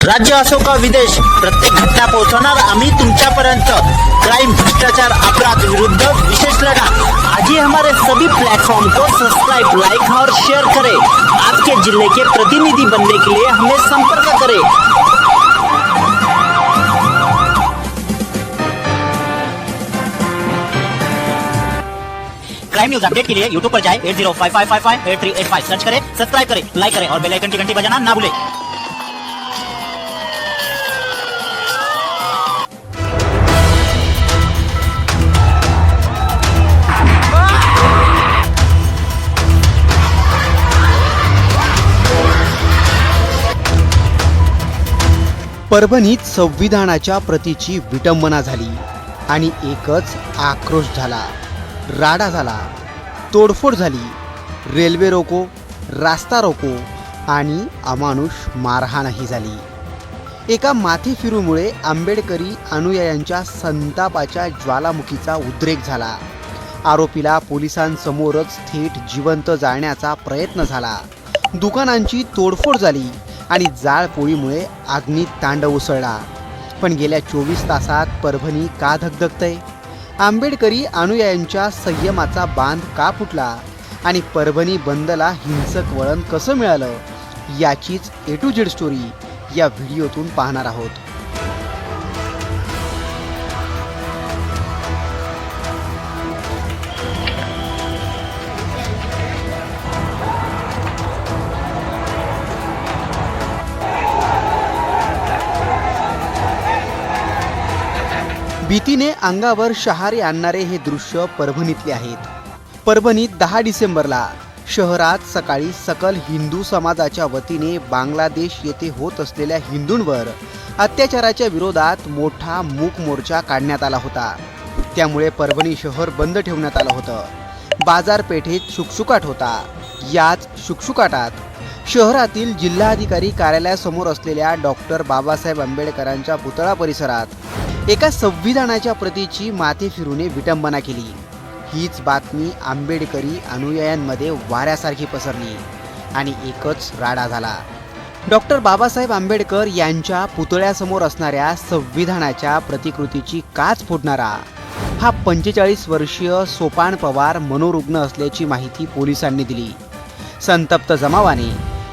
राज्य असो का विदेश प्रत्येक घटना पोहोचवणार, आम्ही तुमच्यापर्यंत क्राईम भ्रष्टाचार, अपराध विरुद्ध विशेष लढा. आज ही हमारे सभी प्लेटफॉर्म को सब्सक्राइब लाइक और शेयर करें. आपके ज़िले के प्रतिनिधि बनने के लिए हमें संपर्क करें. क्राइम न्यूज़ अपडेट के लिए यूट्यूब पर जाए eight zero five five five five eight three eight five search करें सब्सक्राइब करें लाइक करें और बेल आइकन की घंटी बजाना ना भूलें. परभणीत संविधानाच्या प्रतीची विटंबना झाली आणि एकच आक्रोश झाला. राडा झाला. तोडफोड झाली. रेल्वे रोको रास्ता रोको आणि अमानुष मारहाणही झाली. एका माथी फिरूमुळे आंबेडकरी अनुयायांच्या संतापाच्या ज्वालामुखीचा उद्रेक झाला. आरोपीला पोलिसांसमोरच थेट जिवंत जाळण्याचा प्रयत्न झाला. दुकानांची तोडफोड झाली. आणि जाळपोळीमुळे अग्नीत तांडव उसळला. पण गेल्या चोवीस तासात परभणी का धगधगतय? आंबेडकरी अनुयायांच्या संयमाचा बांध का फुटला? आणि परभणी बंदला हिंसक वळण कसं मिळालं? याचीच ए टू झेड स्टोरी या व्हिडिओतून पाहणार आहोत. भीतीने अंगावर शहारे आणणारे हे दृश्य परभणीतले आहेत. परभणीत दहा डिसेंबरला शहरात सकाळी सकल हिंदू समाजाच्या वतीने बांगलादेश येथे होत असलेल्या हिंदूंवर अत्याचाराच्या विरोधात मोठा मूक मोर्चा काढण्यात आला होता. त्यामुळे परभणी शहर बंद ठेवण्यात आलं होतं. बाजारपेठेत शुकशुकाट होता. याच शुकशुकाटात शहरातील जिल्हाधिकारी कार्यालयासमोर असलेल्या डॉक्टर बाबासाहेब आंबेडकरांच्या पुतळा परिसरात एका संविधानाच्या प्रतीची माथे फिरूने विटंबना केली. हीच बातमी आंबेडकरी अनुयायांमध्ये वाऱ्यासारखी पसरली आणि एकच राडा झाला. डॉक्टर बाबासाहेब आंबेडकर यांच्या पुतळ्यासमोर असणाऱ्या संविधानाच्या प्रतिकृतीची काच फोडणारा हा पंचेचाळीस वर्षीय सोपान पवार मनोरुग्ण असल्याची माहिती पोलिसांनी दिली. संतप्त जमावाने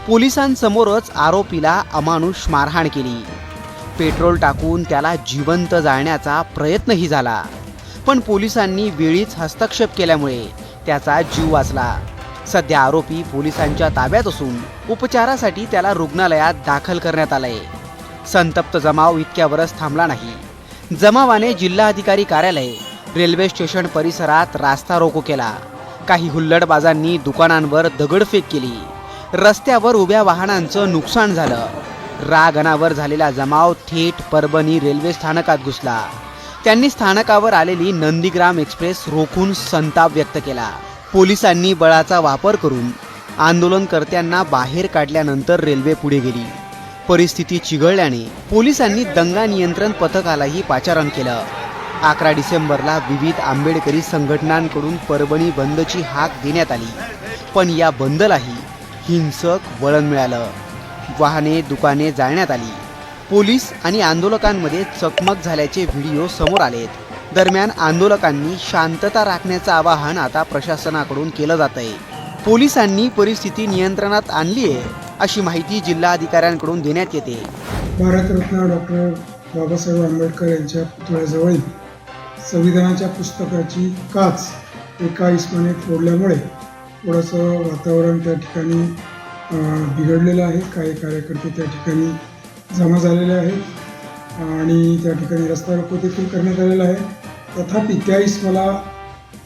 पोलिसांसमोरच आरोपीला अमानुष मारहाण केली. पेट्रोल टाकून त्याला जिवंत जाळण्याचा प्रयत्नही झाला. पण पोलिसांनी वेळीच हस्तक्षेप केल्यामुळे त्याचा जीव वाचला. सध्या आरोपी पोलिसांच्या ताब्यात असून उपचारासाठी त्याला रुग्णालयात दाखल करण्यात आलंय. संतप्त जमाव इतक्यावरच थांबला नाही. जमावाने जिल्हाधिकारी कार्यालय रेल्वे स्टेशन परिसरात रास्ता रोको केला. काही हुल्लडबाजांनी दुकानांवर दगडफेक केली. रस्त्यावर उभ्या वाहनांचं नुकसान झालं. रागणावर झालेला जमाव थेट परभणी रेल्वे स्थानकात घुसला. त्यांनी स्थानकावर आलेली नंदीग्राम एक्सप्रेस रोखून संताप व्यक्त केला. पोलिसांनी बळाचा वापर करून आंदोलनकर्त्यांना बाहेर काढल्यानंतर रेल्वे पुढे गेली. परिस्थिती चिघळल्याने पोलिसांनी दंगा नियंत्रण पथकालाही पाचारण केलं. अकरा डिसेंबरला विविध आंबेडकरी संघटनांकडून परभणी बंदची हाक देण्यात आली. पण या बंदलाही हिंसक वळण मिळालं. वाहने दुकाने जाळण्यात आली. पोलीस आणि आंदोलकांमध्ये चकमक झाल्याचे व्हिडिओ समोर आलेत. दरम्यान आंदोलकांनी शांतता राखण्याचं आवाहन आता प्रशासनाकडून केलं जात आहे पोलिसांनी परिस्थिती नियंत्रणात आणली आहे अशी माहिती जिल्हाधिकाऱ्यांकडून देण्यात येते. भारतरत्न डॉक्टर बाबासाहेब आंबेडकर यांच्या पुतळ्याजवळील संविधानाच्या पुस्तकाची काच एका इस्माने फोडल्यामुळे थोडंसं वातावरण त्या ठिकाणी बिघडलेलं आहे. काही कार्यकर्ते त्या ठिकाणी जमा झालेले आहेत आणि त्या ठिकाणी रस्ता रोको देखील करण्यात आलेला आहे. तथापि त्या मला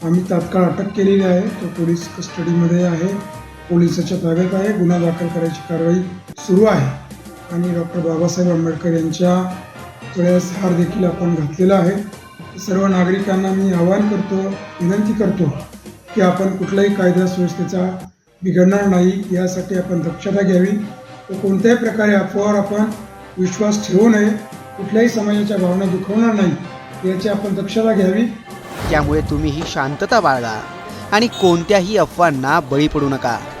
आम्ही तात्काळ अटक केलेली आहे. तो पोलीस कस्टडीमध्ये आहे. पोलिसाच्या ताब्यात आहे. गुन्हा दाखल करायची कारवाई सुरू आहे. आणि डॉक्टर बाबासाहेब आंबेडकर यांच्या पुतळ्यास हार देखील आपण घातलेला आहे. सर्व नागरिकांना मी आवाहन करतो विनंती करतो की आपण कुठल्याही कायदा सुव्यवस्थेचा बिघडणार नाही यासाठी आपण दक्षता घ्यावी. व कोणत्याही प्रकारे अफवावर आपण विश्वास ठेवू नये कुठल्याही समाजाच्या भावना दुखवणार नाही याची आपण दक्षता घ्यावी. त्यामुळे तुम्हीही शांतता बाळगा आणि कोणत्याही अफवांना बळी पडू नका.